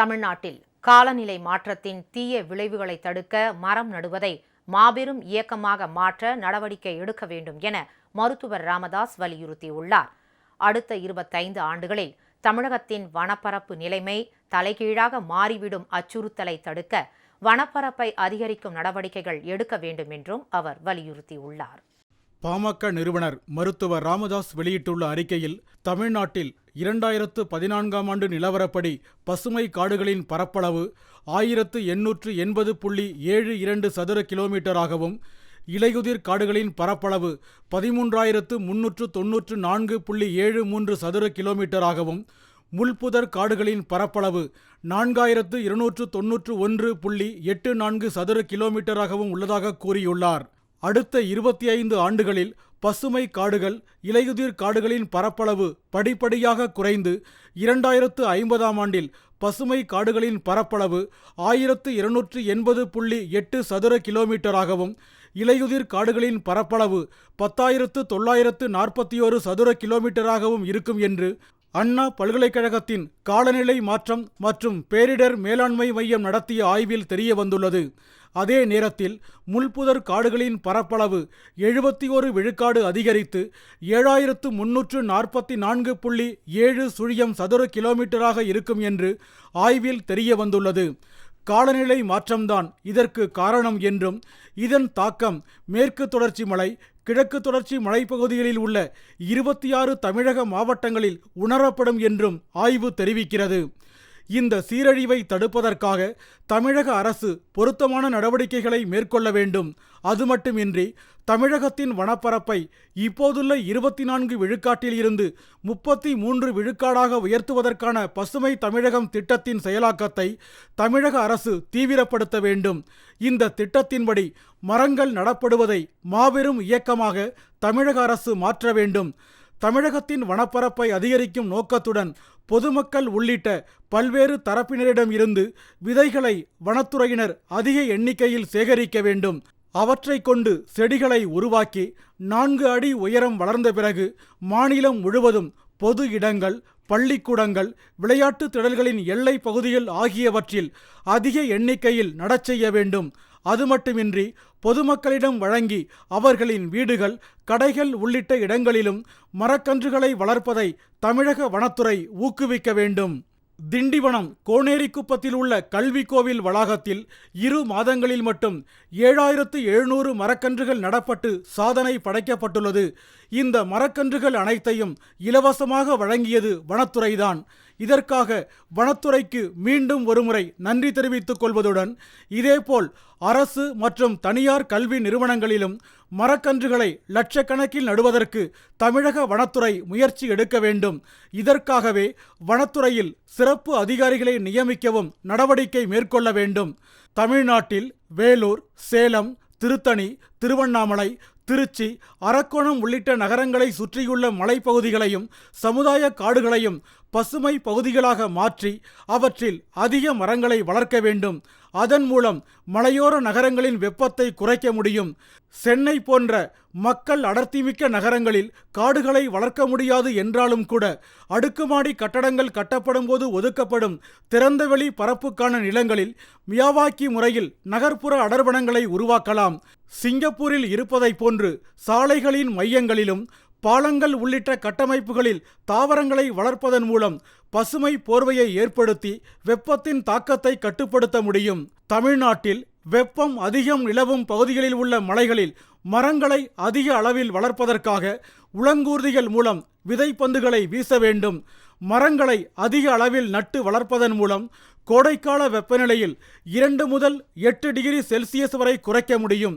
தமிழ்நாட்டில் காலநிலை மாற்றத்தின் தீய விளைவுகளை தடுக்க மரம் நடுவதை மாபெரும் இயக்கமாக மாற்ற நடவடிக்கை எடுக்க வேண்டும் என மருத்துவர் ராமதாஸ் வலியுறுத்தியுள்ளார். அடுத்த இருபத்தைந்து ஆண்டுகளில் தமிழகத்தின் வனப்பரப்பு நிலைமை தலைகீழாக மாறிவிடும் அச்சுறுத்தலை தடுக்க வனப்பரப்பை அதிகரிக்கும் நடவடிக்கைகள் எடுக்க வேண்டும் என்றும் அவர் வலியுறுத்தியுள்ளார். பாமக நிறுவனர் மருத்துவர் ராமதாஸ் வெளியிட்டுள்ள அறிக்கையில் தமிழ்நாட்டில் இரண்டாயிரத்து பதினான்காம் ஆண்டு நிலவரப்படி பசுமை காடுகளின் பரப்பளவு ஆயிரத்து எண்ணூற்று எண்பது புள்ளி ஏழு இரண்டு சதுர கிலோமீட்டராகவும் இலையுதிர் காடுகளின் பரப்பளவு பதிமூன்றாயிரத்து முன்னூற்று தொன்னூற்று நான்கு புள்ளி ஏழு மூன்று சதுர கிலோமீட்டராகவும் முள்புதர் காடுகளின் பரப்பளவு நான்காயிரத்து இருநூற்று தொன்னூற்று ஒன்று புள்ளி எட்டு நான்கு சதுர கிலோமீட்டராகவும் உள்ளதாக கூறியுள்ளார். அடுத்த இருபத்தி ஐந்து ஆண்டுகளில் பசுமை காடுகள் இலையுதிர் காடுகளின் பரப்பளவு படிப்படியாக குறைந்து இரண்டாயிரத்து ஐம்பதாம் ஆண்டில் பசுமை காடுகளின் பரப்பளவு ஆயிரத்து இருநூற்று எண்பது புள்ளி எட்டு சதுர கிலோமீட்டராகவும் இலையுதிர் காடுகளின் பரப்பளவு பத்தாயிரத்து தொள்ளாயிரத்து நாற்பத்தி ஒரு சதுர கிலோமீட்டராகவும் இருக்கும் என்று அண்ணா பல்கலைக்கழகத்தின் காலநிலை மாற்றம் மற்றும் பேரிடர் மேலாண்மை மையம் நடத்திய ஆய்வில் தெரிய வந்துள்ளது அதே நேரத்தில் முள்புதர் காடுகளின் பரப்பளவு எழுபத்தி ஒரு விழுக்காடு அதிகரித்து ஏழாயிரத்து முன்னூற்று நாற்பத்தி நான்கு புள்ளி ஏழு சுழியம் சதுர கிலோமீட்டராக இருக்கும் என்று ஆய்வில் தெரிய வந்துள்ளது காலநிலை மாற்றம்தான் இதற்கு காரணம் என்றும் இதன் தாக்கம் மேற்கு தொடர்ச்சி மலை கிழக்கு தொடர்ச்சி மலைப்பகுதிகளில் உள்ள இருபத்தி ஆறு தமிழக மாவட்டங்களில் உணரப்படும் என்றும் ஆய்வு தெரிவிக்கிறது. இந்த சீரழிவை தடுப்பதற்காக தமிழக அரசு பொருத்தமான நடவடிக்கைகளை மேற்கொள்ள வேண்டும். அது மட்டுமின்றி தமிழகத்தின் வனப்பரப்பை இப்போதுள்ள இருபத்தி நான்கு விழுக்காட்டில் இருந்து முப்பத்தி மூன்று விழுக்காடாக உயர்த்துவதற்கான பசுமை தமிழகம் திட்டத்தின் செயலாக்கத்தை தமிழக அரசு தீவிரப்படுத்த வேண்டும். இந்த திட்டத்தின்படி மரங்கள் நடப்படுவதை மாபெரும் இயக்கமாக தமிழக அரசு மாற்ற வேண்டும். தமிழகத்தின் வனப்பரப்பை அதிகரிக்கும் நோக்கத்துடன் பொதுமக்கள் உள்ளிட்ட பல்வேறு தரப்பினரிடம் இருந்து விதைகளை வனத்துறையினர் அதிக எண்ணிக்கையில் சேகரிக்க வேண்டும். அவற்றை கொண்டு செடிகளை உருவாக்கி நான்கு அடி உயரம் வளர்ந்த பிறகு மாநிலம் முழுவதும் பொது இடங்கள் பள்ளிக்கூடங்கள் விளையாட்டு திடல்களின் எல்லை பகுதிகள் ஆகியவற்றில் அதிக எண்ணிக்கையில் நடச் செய்ய வேண்டும். அது மட்டுமின்றி பொதுமக்களிடம் வழங்கி அவர்களின் வீடுகள் கடைகள் உள்ளிட்ட இடங்களிலும் மரக்கன்றுகளை வளர்ப்பதை தமிழக வனத்துறை ஊக்குவிக்க வேண்டும். திண்டிவனம் கோனேரிக்குப்பத்தில் உள்ள கல்வி கோவில் வளாகத்தில் இரு மாதங்களில் மட்டும் ஏழாயிரத்து எழுநூறு மரக்கன்றுகள் நடப்பட்டு சாதனை படைக்கப்பட்டுள்ளது. இந்த மரக்கன்றுகள் அனைத்தையும் இலவசமாக வழங்கியது வனத்துறைதான். இதற்காக வனத்துறைக்கு மீண்டும் ஒருமுறை நன்றி தெரிவித்துக் கொள்வதுடன் இதேபோல் அரசு மற்றும் தனியார் கல்வி நிறுவனங்களிலும் மரக்கன்றுகளை லட்சக்கணக்கில் நடுவதற்கு தமிழக வனத்துறை முயற்சி எடுக்க வேண்டும். இதற்காகவே வனத்துறையில் சிறப்பு அதிகாரிகளை நியமிக்கவும் நடவடிக்கை மேற்கொள்ள வேண்டும். தமிழ்நாட்டில் வேலூர் சேலம் திருத்தணி திருவண்ணாமலை திருச்சி அரக்கோணம் உள்ளிட்ட நகரங்களை சுற்றியுள்ள மலைப்பகுதிகளையும் சமுதாய காடுகளையும் பசுமை பகுதிகளாக மாற்றி அவற்றில் அதிக மரங்களை வளர்க்க வேண்டும். அதன் மூலம் மலையோர நகரங்களின் வெப்பத்தை குறைக்க முடியும். சென்னை போன்ற மக்கள் அடர்த்திமிக்க நகரங்களில் காடுகளை வளர்க்க முடியாது என்றாலும் கூட அடுக்குமாடி கட்டடங்கள் கட்டப்படும் போது ஒதுக்கப்படும் திறந்தவெளி பரப்புக்கான நிலங்களில் மியாவாக்கி முறையில் நகர்ப்புற அடர்வனங்களை உருவாக்கலாம். சிங்கப்பூரில் இருப்பதைப் போன்று சாலைகளின் மையங்களிலும் பாலங்கள் உள்ளிட்ட கட்டமைப்புகளில் தாவரங்களை வளர்ப்பதன் மூலம் பசுமை போர்வையை ஏற்படுத்தி வெப்பத்தின் தாக்கத்தை கட்டுப்படுத்த முடியும். தமிழ்நாட்டில் வெப்பம் அதிகம் நிலவும் பகுதிகளில் உள்ள மலைகளில் மரங்களை அதிக அளவில் வளர்ப்பதற்காக உளங்கூர்திகள் மூலம் விதைப்பந்துகளை வீச வேண்டும். மரங்களை அதிக அளவில் நட்டு வளர்ப்பதன் மூலம் கோடைக்கால வெப்பநிலையில் இரண்டு முதல் எட்டு டிகிரி செல்சியஸ் வரை குறைக்க முடியும்.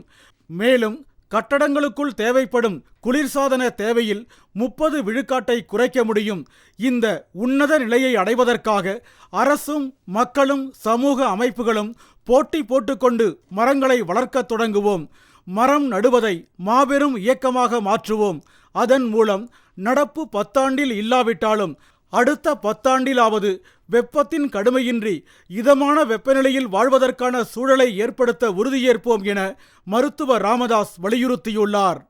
மேலும் கட்டடங்களுக்குள் தேவைப்படும் குளிர்சாதன தேவையில் முப்பது விழுக்காட்டை குறைக்க முடியும். இந்த உன்னத நிலையை அடைவதற்காக அரசும் மக்களும் சமூக அமைப்புகளும் போட்டி போட்டுக்கொண்டு மரங்களை வளர்க்கத் தொடங்குவோம். மரம் நடுவதை மாபெரும் இயக்கமாக மாற்றுவோம். அதன் மூலம் நடப்பு பத்தாண்டில் இல்லாவிட்டாலும் அடுத்த பத்தாண்டிலாவது வெப்பத்தின் கடுமையின்றி இதமான வெப்பநிலையில் வாழ்வதற்கான சூழலை ஏற்படுத்த உறுதியேற்போம் என மருத்துவர் ராமதாஸ் வலியுறுத்தியுள்ளார்.